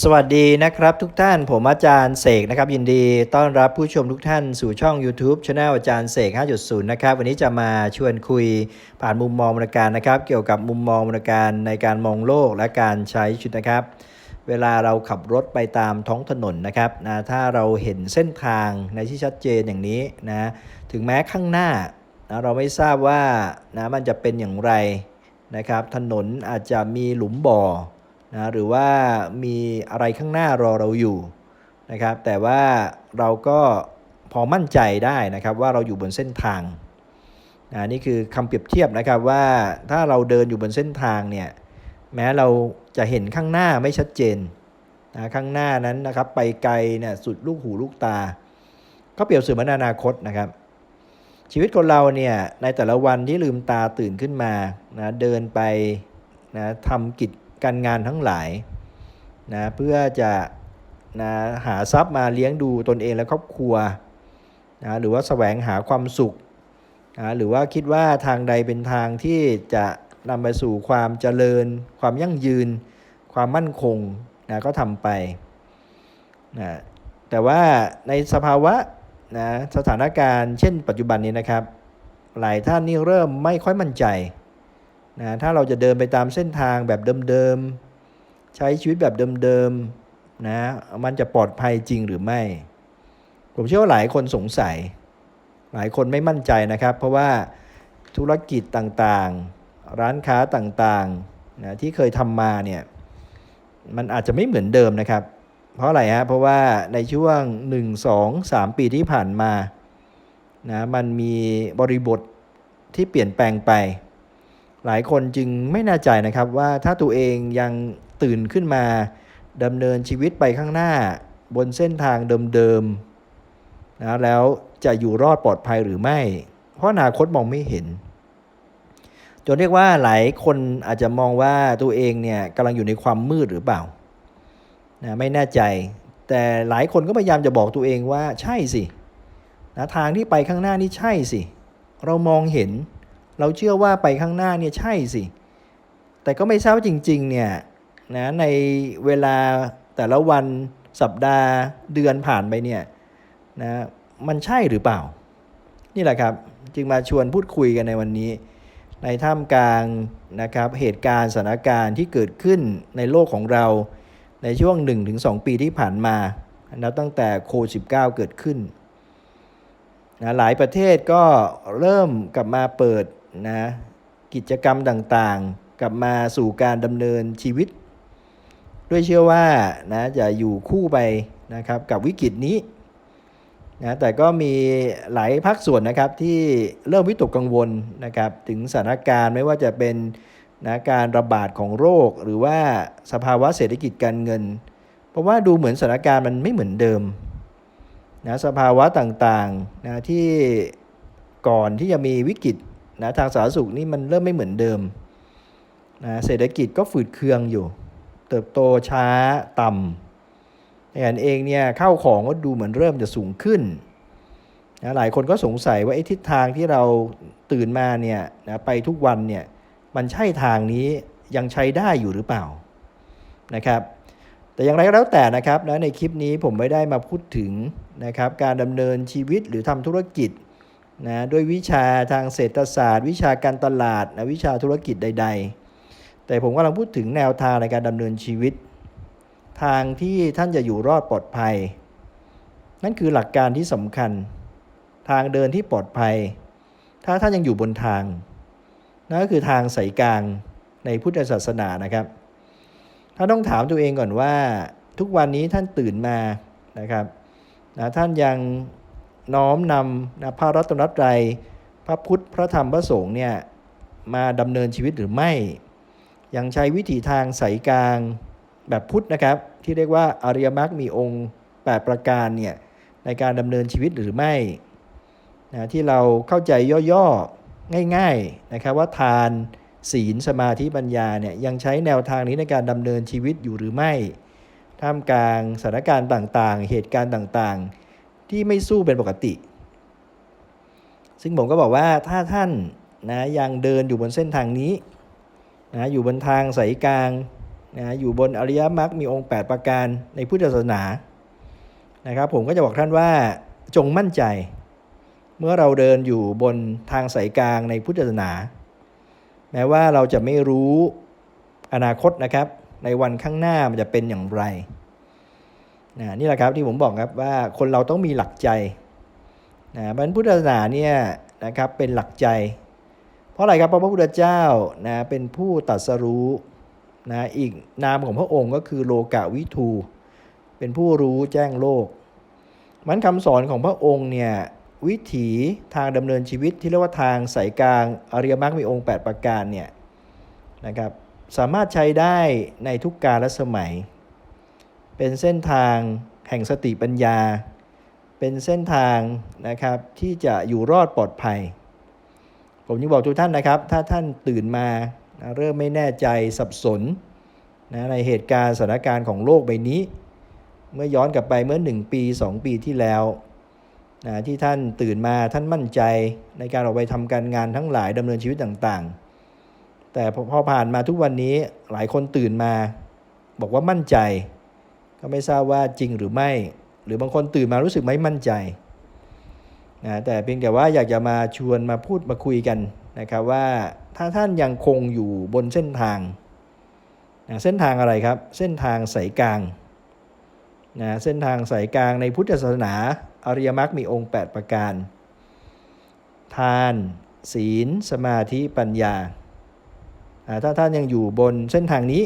สวัสดีนะครับทุกท่านผมอาจารย์เสกนะครับ ยินดีต้อนรับผู้ชมทุกท่านสู่ช่อง YouTube Channel อาจารย์เสก 5.0 นะครับ วันนี้จะมาชวนคุยผ่านมุมมองมนการนะครับ เกี่ยวกับมุมมองมนการในการมองโลกและการใช้ชีวิตนะครับ เวลาเราขับรถไปตามท้องถนนนะครับนะถ้าเราเห็นเส้นทางในที่ชัดเจนอย่างนี้นะถึงแม้ข้างหน้านะเราไม่ทราบว่านะมันจะเป็นอย่างไรนะครับ ถนนอาจจะมีหลุมบ่อ นะหรือว่ามีอะไรข้างหน้ารอเราอยู่นะครับ แต่ว่าเราก็พอมั่นใจได้นะครับว่าเราอยู่บนเส้นทางนะนี่คือคำเปรียบเทียบนะครับว่าถ้าเราเดินอยู่บนเส้นทางเนี่ยแม้เราจะเห็นข้างหน้าไม่ชัดเจนนะข้างหน้านั้นนะครับไปไกลเนี่ยสุดลูกหูลูกตา ก็เปรียบเสมือนอนาคตนะครับ ชีวิตคนเราเนี่ยในแต่ละวันที่ลืมตาตื่นขึ้นมานะเดินไปนะทำกิจ การงานทั้งหลายนะเพื่อจะนะหาทรัพย์มาเลี้ยงดูตนเองและครอบครัวนะหรือว่าแสวงหาความสุขนะหรือว่าคิดว่าทางใดเป็นทางที่จะนำไปสู่ความเจริญ ความยั่งยืน ความมั่นคงนะก็ทำไปนะแต่ว่าในสภาวะนะสถานการณ์เช่นปัจจุบันนี้นะครับ หลายท่านนี่เริ่มไม่ค่อยมั่นใจ นะถ้าเราจะเดินไปตามเส้นทางแบบเดิมๆ ใช้ชีวิตแบบเดิมๆนะมันจะปลอดภัยจริงหรือไม่ ผมเชื่อว่าหลายคนสงสัย หลายคนไม่มั่นใจนะครับ เพราะว่าธุรกิจต่างๆ ร้านค้าต่างๆนะที่เคยทำมาเนี่ยมันอาจจะไม่เหมือนเดิมนะครับ เพราะอะไรฮะเพราะว่าในช่วง 1 2 3 ปีที่ผ่านมานะมันมีบริบทที่เปลี่ยนแปลงไป หลายคนจึงไม่แน่ใจนะครับว่าถ้าตัวเองยังตื่นขึ้นมาดำเนินชีวิตไปข้างหน้า บนเส้นทางเดิมๆนะแล้วจะอยู่รอดปลอดภัยหรือไม่ เพราะอนาคตมองไม่เห็น จนเรียกว่าหลายคนอาจจะมองว่าตัวเองเนี่ยกำลังอยู่ในความมืดหรือเปล่านะไม่แน่ใจ แต่หลายคนก็พยายามจะบอกตัวเองว่าใช่สินะทางที่ไปข้างหน้านี่ใช่สิ เรามองเห็น เราเชื่อว่าไปข้างหน้าเนี่ยใช่สิ แต่ก็ไม่ทราบว่าจริงๆเนี่ยนะในเวลาแต่ละวันสัปดาห์เดือนผ่านไปเนี่ยนะมันใช่หรือเปล่า นี่แหละครับจึงมาชวนพูดคุยกันในวันนี้ ในท่ามกลางนะครับเหตุการณ์สถานการณ์ที่เกิดขึ้นในโลกของเราในช่วง 1-2 ปีที่ผ่านมานับตั้งแต่โควิด19เกิดขึ้นนะหลายประเทศก็เริ่มกลับมาเปิด นะกิจกรรมต่างๆ กลับมาสู่การดำเนินชีวิต ด้วยเชื่อว่านะจะอยู่คู่ไปนะครับกับวิกฤตนี้นะแต่ก็มีหลายภาคส่วนนะครับที่เริ่มวิตกกังวลนะครับถึงสถานการณ์ไม่ว่าจะเป็นนะการระบาดของโรค หรือว่าสภาวะเศรษฐกิจการเงิน เพราะว่าดูเหมือนสถานการณ์มันไม่เหมือนเดิมนะสภาวะต่างๆนะที่ก่อนที่จะมีวิกฤต นะทางสาธารณสุขนี่มันเริ่มไม่เหมือนเดิมนะเศรษฐกิจก็ฝืดเคืองอยู่ เติบโตช้าต่ำในอันเองเนี่ยเข้าของก็ดูเหมือนเริ่มจะสูงขึ้นนะหลายคนก็สงสัยว่าไอ้ทิศทางที่เราตื่นมาเนี่ยนะไปทุกวันเนี่ยมันใช่ทางนี้ยังใช้ได้อยู่หรือเปล่านะครับ แต่อย่างไรก็แล้วแต่นะครับนะในคลิปนี้ผมไม่ได้มาพูดถึงนะครับการดำเนินชีวิตหรือทำธุรกิจ นะด้วยวิชาทางเศรษฐศาสตร์ วิชาการตลาดนะวิชาธุรกิจใด ๆ แต่ผมกำลังพูดถึงแนวทางในการดำเนินชีวิต ทางที่ท่านจะอยู่รอดปลอดภัย นั่นคือหลักการที่สำคัญ ทางเดินที่ปลอดภัย ถ้าท่านยังอยู่บนทางนั่นก็คือทางสายกลางในพุทธศาสนานะครับท่านต้องถามตัวเองก่อนว่า ทุกวันนี้ท่านตื่นมานะครับนะท่านยัง น้อมนำนะพระรัตนตรัยพระพุทธพระธรรมพระสงฆ์เนี่ยมาดำเนินชีวิตหรือไม่ ยังใช้วิถีทางสายกลางแบบพุทธนะครับ ที่เรียกว่าอริยมรรคมีองค์ 8 ประการเนี่ยในการดำเนินชีวิตหรือไม่นะที่เราเข้าใจย่อๆง่ายๆนะครับว่าทานศีลสมาธิปัญญาเนี่ยยังใช้แนวทางนี้ในการดำเนินชีวิตอยู่หรือไม่ ท่ามกลางสถานการณ์ต่างๆ เหตุการณ์ต่างๆ ที่ไม่สู้เป็นปกติ ซึ่งผมก็บอกว่าถ้าท่านนะยังเดินอยู่บนเส้นทางนี้นะอยู่บนทางสายกลางนะอยู่บนอริยมรรคมีองค์ 8 ประการในพุทธศาสนานะครับผมก็จะบอกท่านว่าจงมั่นใจ เมื่อเราเดินอยู่บนทางสายกลางในพุทธศาสนา แม้ว่าเราจะไม่รู้อนาคตนะครับ ในวันข้างหน้ามันจะเป็นอย่างไร นะนี่แหละครับที่ผมบอกครับว่าคนเราต้องมีหลักใจนะเพราะฉะนั้นพุทธศาสนาเนี่ยนะครับเป็นหลักใจ เพราะอะไรครับเพราะพระพุทธเจ้านะเป็นผู้ตรัสรู้นะอีกนามของพระองค์ก็คือโลกาวิทู เป็นผู้รู้แจ้งโลก มันคำสอนของพระองค์เนี่ยวิถีทางดำเนินชีวิตที่เรียกว่าทางสายกลางอริยมรรคมีองค์ 8 ประการเนี่ยนะครับสามารถใช้ได้ในทุกกาลสมัย เป็นเส้นทางแห่งสติปัญญา เป็นเส้นทางนะครับที่จะอยู่รอดปลอดภัย ผมยังบอกทุกท่านนะครับ ถ้าท่านตื่นมาเริ่มไม่แน่ใจสับสนนะในเหตุการณ์สถานการณ์ของโลกใบนี้ เมื่อย้อนกลับไปเมื่อ 1 ปี 2 ปีที่แล้วนะที่ท่านตื่นมาท่านมั่นใจในการออกไปทำการงานทั้งหลายดำเนินชีวิตต่างๆ แต่พอผ่านมาทุกวันนี้หลายคนตื่นมา บอกว่ามั่นใจ ก็ไม่ทราบว่าจริงหรือไม่ หรือบางคนตื่นมารู้สึกไม่มั่นใจนะแต่เพียงแต่ว่าอยากจะมาชวนมาพูดมาคุยกันนะครับว่าถ้าท่านยังคงอยู่บนเส้นทางนะเส้นทางอะไรครับ เส้นทางสายกลางนะเส้นทางสายกลางในพุทธศาสนาอริยมรรคมีองค์ 8 ประการ ทาน ศีล สมาธิปัญญาอ่าถ้าท่านยังอยู่บนเส้นทางนี้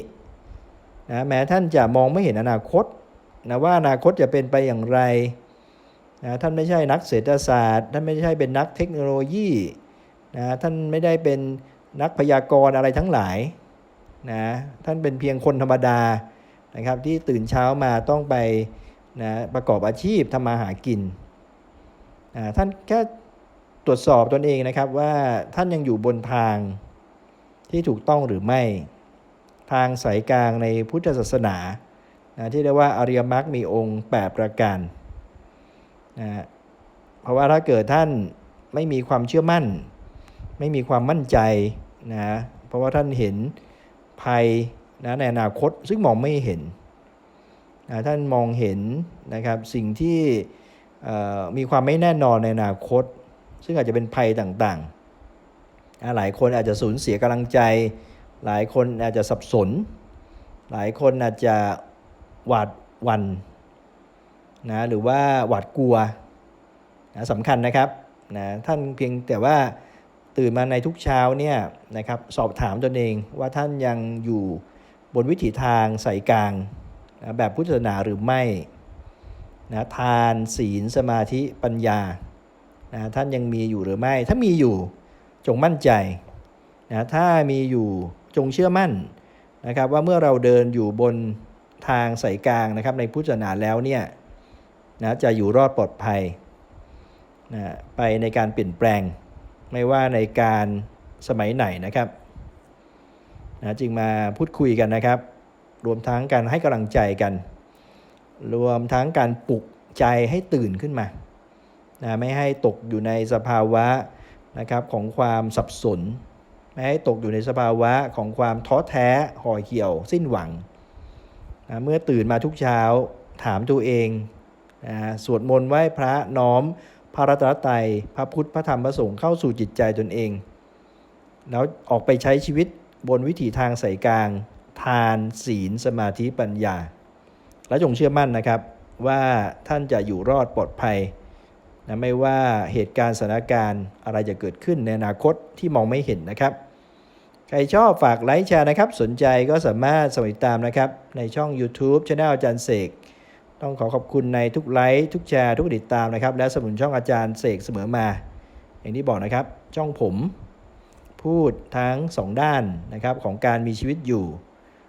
นะแม้ท่านจะมองไม่เห็นอนาคตนะว่าอนาคตจะเป็นไปอย่างไรนะท่านไม่ใช่นักเศรษฐศาสตร์ ท่านไม่ใช่เป็นนักเทคโนโลยีนะท่านไม่ได้เป็นนักพยากรณ์อะไรทั้งหลายนะท่านเป็นเพียงคนธรรมดานะครับที่ตื่นเช้ามาต้องไปนะประกอบอาชีพทำมาหากินนะท่านแค่ตรวจสอบตนเองนะครับว่าท่านยังอยู่บนทางที่ถูกต้องหรือไม่ ทางสายกลางในพุทธศาสนานะที่เรียกว่าอริยมรรคมีองค์ 8 ประการนะเพราะว่าถ้าเกิดท่านไม่มีความเชื่อมั่น ไม่มีความมั่นใจนะเพราะว่าท่านเห็นภัยนะในอนาคตซึ่งมองไม่เห็นนะท่านมองเห็นนะครับสิ่งที่มีความไม่แน่นอนในอนาคต ซึ่งอาจจะเป็นภัยต่างๆนะหลายคนอาจจะสูญเสียกำลังใจ หลายคนอาจจะสับสน หลายคนอาจจะหวาดหวั่นนะหรือว่าหวาดกลัวนะสำคัญนะครับนะท่านเพียงแต่ว่าตื่นมาในทุกเช้าเนี่ยนะครับสอบถามตนเองว่าท่านยังอยู่บนวิถีทางสายกลางนะแบบพุทธศาสนาหรือไม่นะทานศีลสมาธิปัญญานะท่านยังมีอยู่หรือไม่ ถ้ามีอยู่จงมั่นใจนะถ้ามีอยู่ จงเชื่อมั่นนะครับว่าเมื่อเราเดินอยู่บนทางสายกลางนะครับในพุทธศาสนาแล้วเนี่ยนะจะอยู่รอดปลอดภัยนะไปในการเปลี่ยนแปลง ไม่ว่าในการสมัยไหนนะครับนะจึงมาพูดคุยกันนะครับ รวมทั้งการให้กำลังใจกัน รวมทั้งการปลุกใจให้ตื่นขึ้นมานะไม่ให้ตกอยู่ในสภาวะนะครับของความสับสน ม่ให้ตกอยู่ในสภาวะของความท้อแท้ห่อเหี่ยว สิ้นหวังนะเมื่อตื่นมาทุกเช้าถามตัวเองนะสวดมนต์ไหว้พระน้อม พระรัตนตรัยพระพุทธพระธรรมพระสงฆ์เข้าสู่จิตใจตนเอง แล้วออกไปใช้ชีวิตบนวิถีทางสายกลาง ทานศีลสมาธิปัญญา และจงเชื่อมั่นนะครับว่าท่านจะอยู่รอดปลอดภัยนะไม่ว่าเหตุการณ์สถานการณ์อะไรจะเกิดขึ้นในอนาคตที่มองไม่เห็นนะครับ ใครชอบฝากไลค์แชร์นะครับ สนใจก็สามารถสมัครตามนะครับ ในช่อง YouTube Channel อาจารย์เสก ต้องขอขอบคุณในทุกไลค์ทุกแชร์ทุกติดตามนะครับ และสนับสนุนช่องอาจารย์เสกเสมอมา อย่างที่บอกนะครับ ช่องผม พูดทั้งสองด้านนะครับของการมีชีวิตอยู่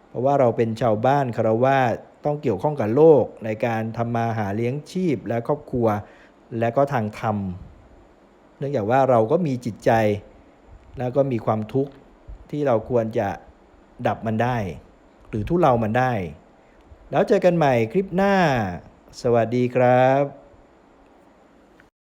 เพราะว่าเราเป็นชาวบ้านคารวาสต้องเกี่ยวข้องกับโลกในการทำมาหาเลี้ยงชีพและครอบครัว และก็ทางธรรม เนื่องจากว่าเราก็มีจิตใจ แล้วก็มีความทุกข์ ที่เราควรจะดับมันได้ หรือทุเลามันได้ แล้วเจอกันใหม่คลิปหน้า สวัสดีครับ